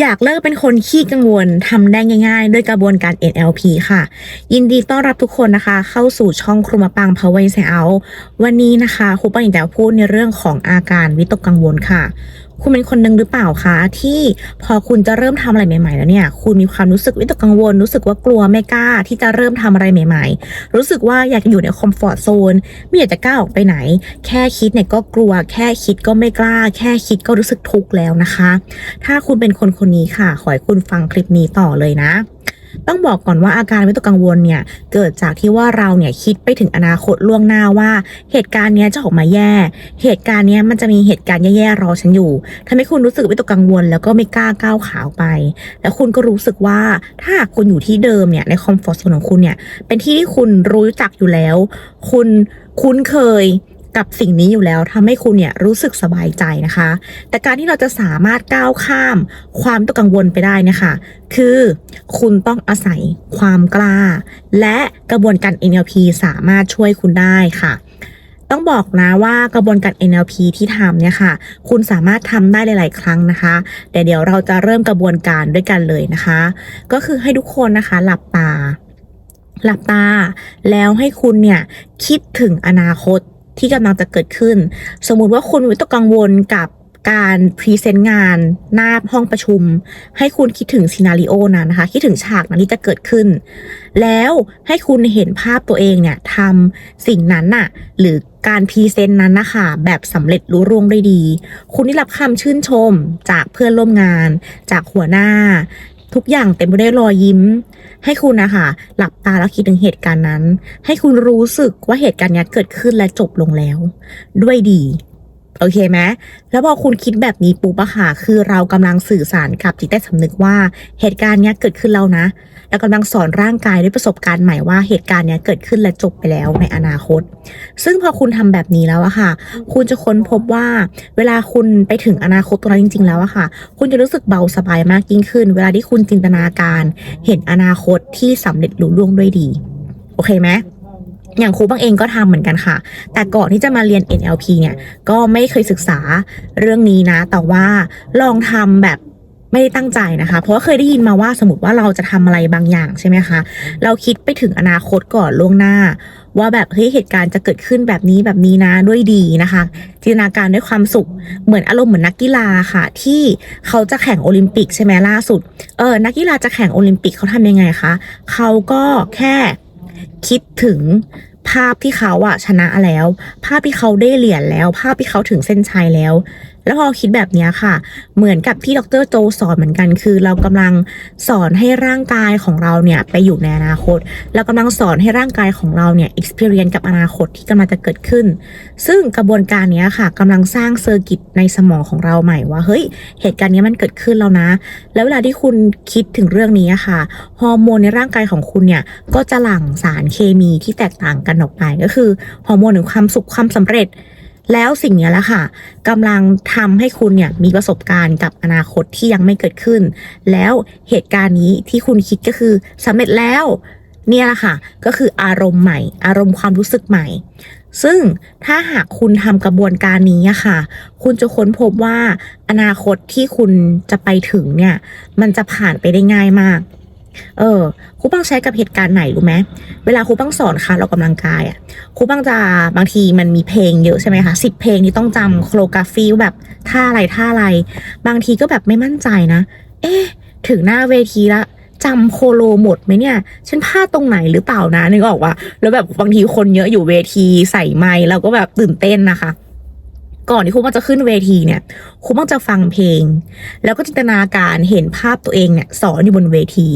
อยากเลิกเป็นคนขี้กังวลทำได้ง่าย ๆ ด้วยกระบวนการ NLP ค่ะ ยินดีต้อนรับทุกคนนะคะ เข้าสู่ช่องครูมาปัง Power i n s i Out วันนี้นะคะครูปังอยากจะพูดในเรื่องของอาการวิตกกังวลค่ะ คุณเป็นคนหนึ่งหรือเปล่าคะที่พอคุณจะเริ่มทำอะไรใหม่ๆ แล้วเนี่ย คุณมีความรู้สึกวิตกกังวล รู้สึกว่ากลัวไม่กล้าที่จะเริ่มทำอะไรใหม่ ๆ รู้สึกว่าอยากอยู่ในคอมฟอร์ทโซนไม่อยากจะก้าวออกไปไหน แค่คิดเนี่ยก็กลัว แค่คิดก็ไม่กล้า แค่คิดก็รู้สึกทุกข์แล้วนะคะ ถ้าคุณเป็นคนคนนี้ค่ะ ขอให้คุณฟังคลิปนี้ต่อเลยนะ ต้องบอกก่อนว่าอาการวิตกกังวลเนี่ยเกิดจากที่ว่าเราเนี่ยคิดไปถึงอนาคตล่วงหน้าว่า เหตุการณ์เนี้ยจะออกมาแย่ เหตุการณ์เนี้ยมันจะมีเหตุการณ์แย่ๆรอฉันอยู่ทำให้คุณรู้สึกวิตกกังวล แล้วก็ไม่กล้าก้าวขาออกไป แล้วคุณก็รู้สึกว่าถ้าหากคุณอยู่ที่เดิมเนี่ยในคอมฟอร์ทโซนของคุณเนี่ยเป็นที่ที่คุณรู้จักอยู่แล้ว คุณคุ้นเคย กับสิ่งนี้อยู่แล้วทำให้คุณเนี่ยรู้สึกสบายใจนะคะ แต่การที่เราจะสามารถก้าวข้ามความตกกังวลไปได้นะคะคือคุณต้องอาศัยความกล้า และกระบวนการ NLP สามารถช่วยคุณได้ค่ะต้องบอกนะว่ากระบวนการ NLP ที่ทำเนี่ยค่ะ คุณสามารถทำได้หลาย ๆ ครั้งนะคะแต่เดี๋ยวเราจะเริ่มกระบวนการด้วยกันเลยนะคะ ก็คือให้ทุกคนนะคะหลับตา หลับตา แล้วให้คุณเนี่ยคิดถึงอนาคต ที่กำลังจะเกิดขึ้น สมมุติว่าคุณวิตกกังวลกับการพรีเซนต์งานหน้าห้องประชุม ให้คุณคิดถึงซีนารีโอนั้นนะคะ คิดถึงฉากนั้นที่จะเกิดขึ้น แล้วให้คุณเห็นภาพตัวเองเนี่ยทำสิ่งนั้นน่ะ หรือการพรีเซนต์นั้นนะคะแบบสำเร็จรุ่ร่วงได้ดี คุณได้รับคำชื่นชมจากเพื่อนร่วมงาน จากหัวหน้า ทุกอย่างเต็มไปด้วยรอยยิ้ม ให้คุณนะคะหลับตาแล้วคิดถึงเหตุการณ์นั้น ให้คุณรู้สึกว่าเหตุการณ์นี้เกิดขึ้นและจบลงแล้ว ด้วยดี โอเคไหมแล้วพอคุณคิดแบบนี้ปุ๊บอะค่ะ คือเรากำลังสื่อสารกับจิตใต้สำนึกว่าเหตุการณ์เนี้ยเกิดขึ้นแล้วนะ แล้วกำลังสอนร่างกายด้วยประสบการณ์ใหม่ว่าเหตุการณ์เนี้ยเกิดขึ้นและจบไปแล้วในอนาคต ซึ่งพอคุณทำแบบนี้แล้วอะค่ะ คุณจะค้นพบว่า เวลาคุณไปถึงอนาคตตรงนั้นจริง ๆ แล้วอะค่ะ คุณจะรู้สึกเบาสบายมากยิ่งขึ้น เวลาที่คุณจินตนาการ เห็นอนาคตที่สำเร็จลุล่วงด้วยดี โอเคไหม อย่างครูบางเองก็ทำเหมือนกันค่ะ แต่ก่อนที่จะมาเรียน NLP เนี่ยก็ไม่เคยศึกษาเรื่องนี้นะ แต่ว่าลองทำแบบไม่ได้ตั้งใจนะคะ เพราะาเคยได้ยินมาว่าสมมติว่าเราจะทำอะไรบางอย่างใช่ไหมคะ เราคิดไปถึงอนาคตก่อนล่วงหน้า ว่าแบบเฮ้ยเหตุการณ์จะเกิดขึ้นแบบนี้แบบนี้นะด้วยดีนะคะ จินตนาการด้วยความสุขเหมือนอารมณ์เหมือนนักกีฬาค่ะ ที่เขาจะแข่งโอลิมปิกใช่ไหมล่าสุดเออนักกีฬาจะแข่งโอลิมปิกเขาทำยังไงคะเขาก็แค่ คิดถึงภาพที่เขาอะชนะแล้ว ภาพที่เขาได้เหรียญแล้ว ภาพที่เขาถึงเส้นชัยแล้ว แล้วพอคิดแบบนี้ค่ะ เหมือนกับที่ดรโจสอนเหมือนกัน คือเรากำลังสอนให้ร่างกายของเราเนี่ยไปอยู่ในอนาคต เรากำลังสอนให้ร่างกายของเราเนี่ย experience กับอนาคตที่กำลังจะเกิดขึ้น ซึ่งกระบวนการนี้ค่ะกำลังสร้างเซอร์กิตในสมองของเราใหม่ว่าเฮ้ยเหตุการณ์นี้มันเกิดขึ้นแล้วนะ แล้วเวลาที่คุณคิดถึงเรื่องนี้ค่ะฮอร์โมนในร่างกายของคุณเนี่ยก็จะหลั่งสารเคมีที่แตกต่างกันออกไปก็คือฮอร์โมนแห่งความสุขความสำเร็จ แล้วสิ่งนี้แหละค่ะกำลังทำให้คุณเนี่ยมีประสบการณ์กับอนาคตที่ยังไม่เกิดขึ้น แล้วเหตุการณ์นี้ที่คุณคิดก็คือสำเร็จแล้ว เนี่ยแหละค่ะ ก็คืออารมณ์ใหม่ อารมณ์ความรู้สึกใหม่ ซึ่งถ้าหากคุณทำกระบวนการนี้ค่ะ คุณจะค้นพบว่าอนาคตที่คุณจะไปถึงเนี่ย มันจะผ่านไปได้ง่ายมาก เออครูปังใช้กับเหตุการณ์ไหนรู้ไหมเวลาครูปังสอนค่ะเรากำลังกายอะครูปังจะบางทีมันมีเพลงเยอะใช่ไหมคะสิบเพลงที่ต้องจำโครกราฟี่แบบท่าอะไรท่าอะไร บางทีก็แบบไม่มั่นใจนะ เอ๊ะ ถึงหน้าเวทีละจำโคโลหมดไหมเนี่ย ฉันพลาดตรงไหนหรือเปล่านะนึกออกว่า แล้วแบบบางทีคนเยอะอยู่เวทีใส่ไมค์เราก็แบบตื่นเต้นนะคะ ก่อนที่ครูปังจะขึ้นเวทีเนี่ยครูปังจะฟังเพลง แล้วก็จินตนาการเห็นภาพตัวเองเนี่ยสอนอยู่บนเวที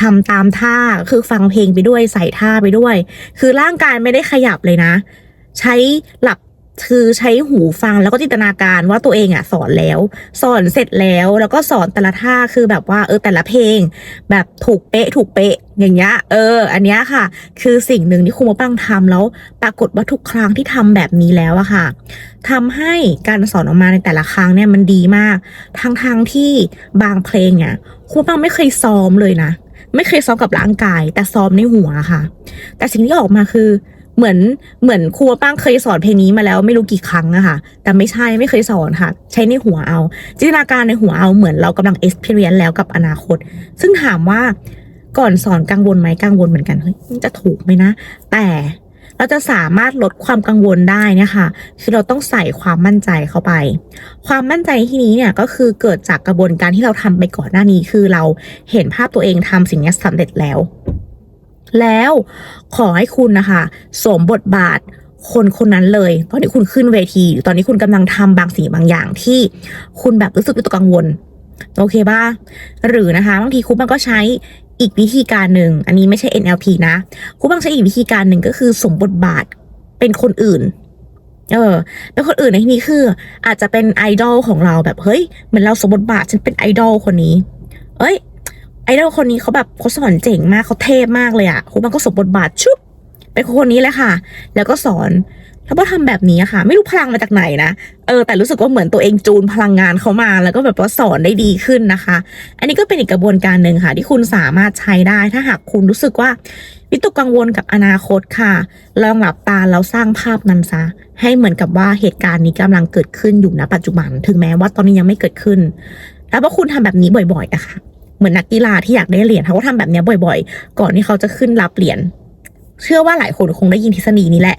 ทำตามท่าคือฟังเพลงไปด้วยใส่ท่าไปด้วย คือร่างกายไม่ได้ขยับเลยนะ ใช้หลับ คือใช้หูฟังแล้วก็จินตนาการว่าตัวเองอะสอนแล้ว สอนเสร็จแล้วแล้วก็สอนแต่ละท่าคือแบบว่าเออแต่ละเพลง แบบถูกเป๊ะถูกเป๊ะอย่างเงี้ยเออ อันเนี้ยค่ะ คือสิ่งหนึ่งที่ครูมาปังทำแล้ว ปรากฏว่าทุกครั้งที่ทำแบบนี้แล้วอะค่ะทำให้การสอนออกมาในแต่ละครั้งเนี่ยมันดีมากทั้งทางที่บางเพลงเนี่ยครูปังไม่เคยซ้อมเลยนะ ไม่เคยซ้อมกับร่างกาย แต่ซ้อมในหัวค่ะ แต่สิ่งที่ออกมาคือ เหมือนเหมือนครูป้างเคยสอนเพลงนี้มาแล้วไม่รู้กี่ครั้งอะค่ะ แต่ไม่ใช่ไม่เคยสอนค่ะ ใช้ในหัวเอา จินตนาการในหัวเอาเหมือนเรากำลัง experience แล้วกับอนาคต ซึ่งถามว่าก่อนสอนกังวลไหมกังวลเหมือนกันเฮ้ยจะถูกไหมนะ แต่เราจะสามารถลดความกังวลได้นี่ยค่ะคือเราต้องใส่ความมั่นใจเข้าไป ความมั่นใจที่นี้เนี่ยก็คือเกิดจากกระบวนการที่เราทำไปก่อนหน้านี้ คือเราเห็นภาพตัวเองทำสิ่งนี้สำเร็จแล้ว แล้วขอให้คุณนะคะสวมบทบาทคนคนนั้นเลย ตอนนี้คุณขึ้นเวทีตอนนี้คุณกำลังทำบางสิ่งบางอย่างที่คุณแบบรู้สึกวิตกกังวล โอเคป่ะ หรือนะคะบางทีครูบางก็ใช้อีกวิธีการหนึ่ง อันนี้ไม่ใช่ NLP นะครูบางใช้อีกวิธีการหนึ่งก็คือสมบทบาทเป็นคนอื่น เออ เป็นคนอื่นในที่นี้คือ อาจจะเป็นไอดอลของเราแบบเฮ้ยเหมือนเราสมบทบาทฉันเป็นไอดอลคนนี้ เอ้ย ไอดอลคนนี้เขาแบบเขาสอนเจ๋งมากเขาเทพมากเลยอะครูบางก็สมบทบาทชุบเป็นคนนี้เลยค่ะ แล้วก็สอนแล้วพอทำแบบนี้ค่ะ ไม่รู้พลังมาจากไหนนะ เออ แต่รู้สึกว่าเหมือนตัวเองจูนพลังงานเขามา แล้วก็แบบว่าสอนได้ดีขึ้นนะคะ อันนี้ก็เป็นอีกกระบวนการหนึ่งค่ะ ที่คุณสามารถใช้ได้ ถ้าหากคุณรู้สึกว่าวิตกกังวลกับอนาคตค่ะลองหลับตาแล้วสร้างภาพนั้นซะ ให้เหมือนกับว่าเหตุการณ์นี้กำลังเกิดขึ้นอยู่ณปัจจุบัน ถึงแม้ว่าตอนนี้ยังไม่เกิดขึ้น แล้วพอคุณทำแบบนี้บ่อยๆอะค่ะ เหมือนนักกีฬาที่อยากได้เหรียญเขาก็ทำแบบนี้บ่อย ๆ ก่อนที่เขาจะขึ้นรับเหรียญเชื่อว่าหลายคนคงได้ยินทฤษฎีนี้แหละ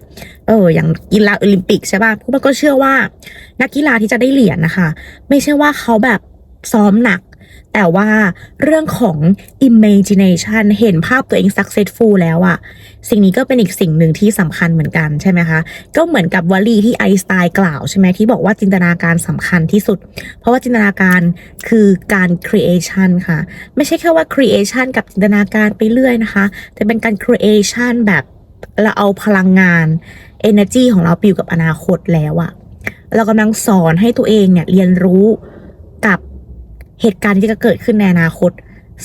เออ อย่างกีฬาโอลิมปิกใช่ป่ะพวกมันก็เชื่อว่า นักกีฬาที่จะได้เหรียญนะคะ ไม่ใช่ว่าเขาแบบซ้อมหนัก แต่ว่าเรื่องของ imagination เห็นภาพตัวเอง successful แล้วอะสิ่งนี้ก็เป็นอีกสิ่งหนึ่งที่สำคัญเหมือนกันใช่ไหมคะ ก็เหมือนกับวลีที่ไอน์สไตน์กล่าวใช่ไหมที่บอกว่าจินตนาการสำคัญที่สุด เพราะว่าจินตนาการคือการ creation ค่ะ ไม่ใช่แค่ว่า creation กับจินตนาการไปเรื่อยนะคะ แต่เป็นการ creation แบบเราเอาพลังงาน energy ของเราไปอยู่กับอนาคตแล้วอะเรากำลังสอนให้ตัวเองเนี่ยเรียนรู้กับ เหตุการณ์ที่จะเกิดขึ้นในอนาคต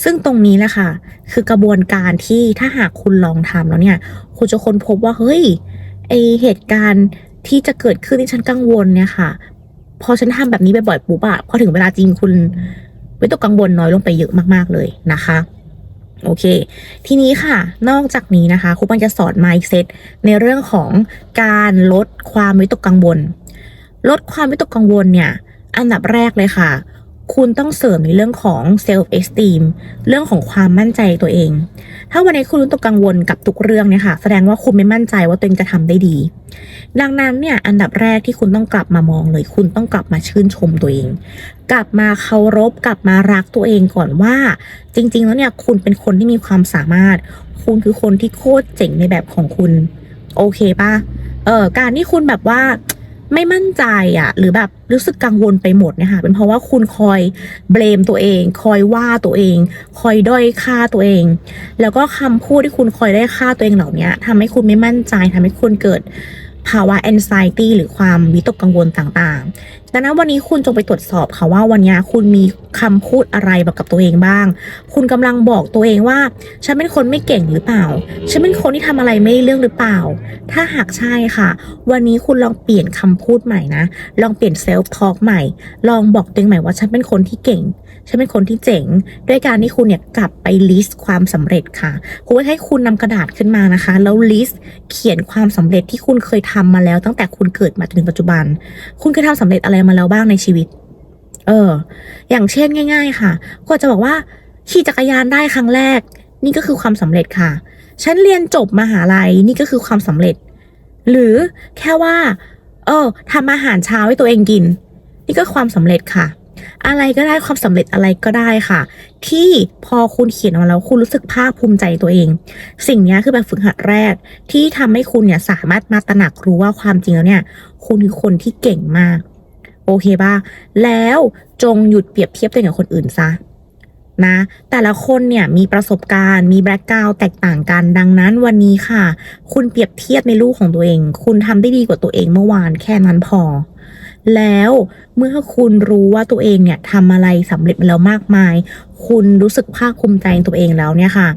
ซึ่งตรงนี้แหละค่ะ คือกระบวนการที่ถ้าหากคุณลองทำแล้วเนี่ย คุณจะค้นพบว่าเฮ้ยไอเหตุการณ์ที่จะเกิดขึ้นที่ฉันกังวลเนี่ยค่ะ พอฉันทำแบบนี้บ่อยๆปุ๊บอะพอถึงเวลาจริงคุณวิตกกังวลน้อยลงไปเยอะมากๆเลยนะคะโอเค ทีนี้ค่ะ นอกจากนี้นะคะครูปังจะสอน mindset ในเรื่องของการลดความวิตกกังวล ลดความวิตกกังวลเนี่ย อันดับแรกเลยค่ะ คุณต้องเสริมในเรื่องของ self esteem เรื่องของความมั่นใจตัวเอง ถ้าวันนี้คุณรู้ตกกังวลกับทุกเรื่องเนี่ยค่ะ แสดงว่าคุณไม่มั่นใจว่าตัวเองจะทำได้ดี ดังนั้นเนี่ยอันดับแรกที่คุณต้องกลับมามองเลย คุณต้องกลับมาชื่นชมตัวเอง กลับมาเคารพกลับมารักตัวเองก่อนว่า จริง ๆ แล้วเนี่ยคุณเป็นคนที่มีความสามารถ คุณคือคนที่โคตรเจ๋งในแบบของคุณ โอเคปะเออการที่คุณแบบว่า ไม่มั่นใจอะ หรือแบบรู้สึกกังวลไปหมดเนี่ยค่ะเป็นเพราะว่าคุณคอยเบลมตัวเอง คอยว่าตัวเอง คอยด้อยค่าตัวเอง แล้วก็คำพูดที่คุณคอยได้ค่าตัวเองเหล่านี้ทำให้คุณไม่มั่นใจทำให้คุณเกิด ภาวะ anxiety หรือความวิตกกังวลต่างๆ ดังนั้นวันนี้คุณจงไปตรวจสอบค่ะว่าวันนี้คุณมีคำพูดอะไรบอกกับตัวเองบ้าง คุณกำลังบอกตัวเองว่า ฉันเป็นคนไม่เก่งหรือเปล่า ฉันเป็นคนที่ทำอะไรไม่ได้เรื่องหรือเปล่า ถ้าหากใช่ค่ะ วันนี้คุณลองเปลี่ยนคำพูดใหม่นะ ลองเปลี่ยนเซลฟ์ทอล์กใหม่ ลองบอกตัวเองใหม่ว่าฉันเป็นคนที่เก่ง ฉันเป็นคนที่เจ๋ง ด้วยการที่คุณเนี่ยกลับไปลิสต์ความสำเร็จค่ะคุณให้คุณนำกระดาษขึ้นมานะคะ แล้วลิสต์เขียนความสำเร็จที่คุณเคยทำมาแล้วตั้งแต่คุณเกิดมาจนถึงปัจจุบัน คุณเคยทำสำเร็จอะไรมาแล้วบ้างในชีวิต เออ อย่างเช่นง่าย ๆ ค่ะก็จะบอกว่าขี่จักรยานได้ครั้งแรก นี่ก็คือความสำเร็จค่ะ ฉันเรียนจบมหาลัยนี่ก็คือความสำเร็จ หรือแค่ว่า เออทำอาหารเช้าให้ตัวเองกิน นี่ก็ความสำเร็จค่ะ อะไรก็ได้ความสำเร็จอะไรก็ได้ค่ะ ที่พอคุณเขียนออกมาแล้วคุณรู้สึกภาคภูมิใจตัวเอง สิ่งนี้คือแบบฝึกหัดแรก ที่ทำให้คุณเนี่ยสามารถมาตระหนักรู้ว่าความจริงแล้วเนี่ย คุณคือคนที่เก่งมาก โอเคป่ะแล้วจงหยุดเปรียบเทียบตัวเองกับคนอื่นซะนะแต่ละคนเนี่ยมีประสบการณ์ มีแบ็กกราวแตกต่างกันดังนั้นวันนี้ค่ะ คุณเปรียบเทียบในลูกของตัวเอง คุณทำได้ดีกว่าตัวเองเมื่อวานแค่นั้นพอ แล้วเมื่อคุณรู้ว่าตัวเองเนี่ยทำอะไรสำเร็จแล้วมากมาย คุณรู้สึกภาคภูมิใจในตัวเองแล้วเนี่ยค่ะ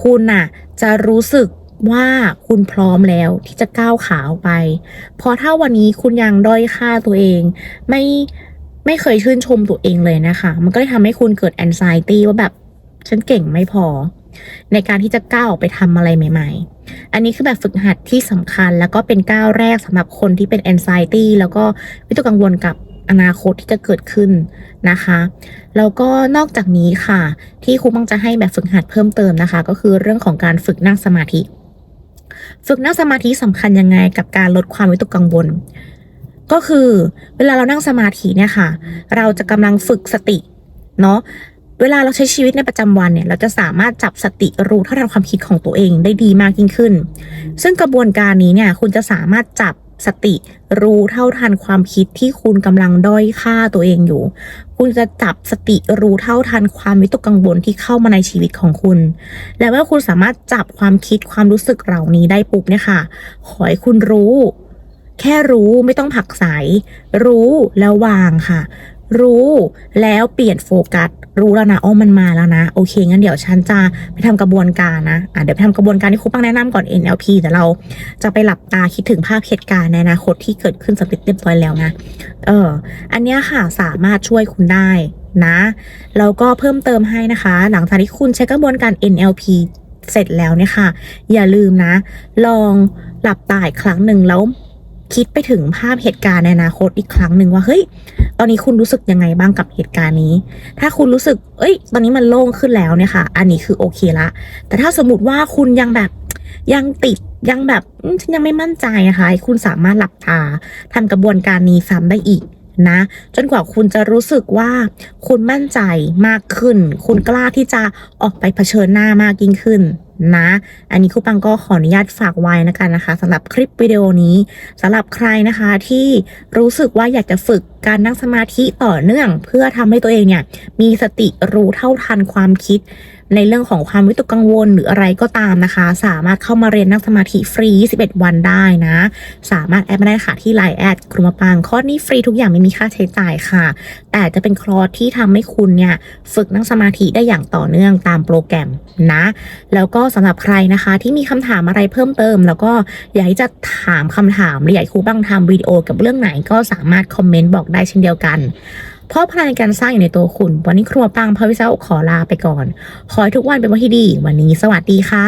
คุณน่ะจะรู้สึกว่าคุณพร้อมแล้วที่จะก้าวขาออกไป เพราะถ้าวันนี้คุณยังด้อยค่าตัวเอง ไม่ไม่เคยชื่นชมตัวเองเลยนะคะ มันก็เลยทำให้คุณเกิด anxiety ว่าแบบฉันเก่งไม่พอ ในการที่จะก้าวออกไปทำอะไรใหม่ ๆ อันนี้คือแบบฝึกหัดที่สำคัญ แล้วก็เป็นก้าวแรกสำหรับคนที่เป็น anxiety แล้วก็วิตกกังวลกับอนาคตที่จะเกิดขึ้นนะคะ แล้วก็นอกจากนี้ค่ะ ที่ครูบังจะให้แบบฝึกหัดเพิ่มเติมนะคะ ก็คือเรื่องของการฝึกนั่งสมาธิ ฝึกนั่งสมาธิสำคัญยังไงกับการลดความวิตกกังวล ก็คือเวลาเรานั่งสมาธิเนี่ยค่ะ เราจะกำลังฝึกสติเนาะ เวลาเราใช้ชีวิตในประจำวันเนี่ยเราจะสามารถจับสติรู้เท่าทันความคิดของตัวเองได้ดีมากยิ่งขึ้น ซึ่งกระบวนการนี้เนี่ยคุณจะสามารถจับสติรู้เท่าทันความคิดที่คุณกำลังด้อยค่าตัวเองอยู่ คุณจะจับสติรู้เท่าทันความวิตกกังวลที่เข้ามาในชีวิตของคุณ และเมื่อคุณสามารถจับความคิดความรู้สึกเหล่านี้ได้ปุ๊บเนี่ยค่ะ ขอให้คุณรู้ แค่รู้ไม่ต้องผักไสรู้แล้ววางค่ะ รู้แล้วเปลี่ยนโฟกัส รู้แล้วนะโอ๋อมันมาแล้วนะ โอเค งั้นเดี๋ยวฉันจะไปทำกระบวนการนะอะเดี๋ยวไปทำกระบวนการที่ครูปังแนะนำก่อน NLP แต่เราจะไปหลับตาคิดถึงภาพเหตุการณ์ในอนาคตที่เกิดขึ้นสำเร็จเรียบร้อยแล้วนะ เออ อันนี้ค่ะสามารถช่วยคุณได้นะแล้วก็เพิ่มเติมให้นะคะ หลังจากที่คุณใช้กระบวนการ NLP เสร็จแล้วเนี่ยค่ะ อย่าลืมนะ ลองหลับตาอีกครั้งหนึ่งแล้ว คิดไปถึงภาพเหตุการณ์ในอนาคตอีกครั้งหนึ่งว่าเฮ้ย ตอนนี้คุณรู้สึกยังไงบ้างกับเหตุการณ์นี้ ถ้าคุณรู้สึก เอ้ย ตอนนี้มันโล่งขึ้นแล้วเนี่ยค่ะ อันนี้คือโอเคละ แต่ถ้าสมมติว่าคุณยังแบบยังติดยังแบบฉันยังไม่มั่นใจอะคะคุณสามารถหลับตาทำกระบวนการนี้ซ้ำได้อีกนะ จนกว่าคุณจะรู้สึกว่าคุณมั่นใจมากขึ้น คุณกล้าที่จะออกไปเผชิญหน้ามากยิ่งขึ้น นะ อันนี้คุปังก็ขออนุญาตฝากไว้นะคะนะคะสำหรับคลิปวิดีโอนี้สำหรับใครนะคะที่รู้สึกว่าอยากจะฝึกการนั่งสมาธิต่อเนื่อง เพื่อทำให้ตัวเองเนี่ยมีสติรู้เท่าทันความคิด ในเรื่องของความวิตกกังวลหรืออะไรก็ตามนะคะ สามารถเข้ามาเรียนนั่งสมาธิฟรี 21 วันได้นะ สามารถแอดมาได้ค่ะที่ไลน์แอดครูมาปังคอร์สนี้ฟรีทุกอย่างไม่มีค่าใช้จ่ายค่ะ แต่จะเป็นคลอร์สที่ทำให้คุณเนี่ยฝึกนั่งสมาธิได้อย่างต่อเนื่องตามโปรแกรมนะ แล้วก็สำหรับใครนะคะที่มีคำถามอะไรเพิ่มเติม แล้วก็อยากจะถามคำถามหรืออยากครูบ้างทำวิดีโอกับเรื่องไหนก็สามารถคอมเมนต์บอกได้เช่นเดียวกัน เพราะพลังในการสร้างอยู่ในตัวคุณ วันนี้ครัวปังพระวิศวขอลาไปก่อน ขอให้ทุกวันเป็นวันที่ดี วันนี้สวัสดีค่ะ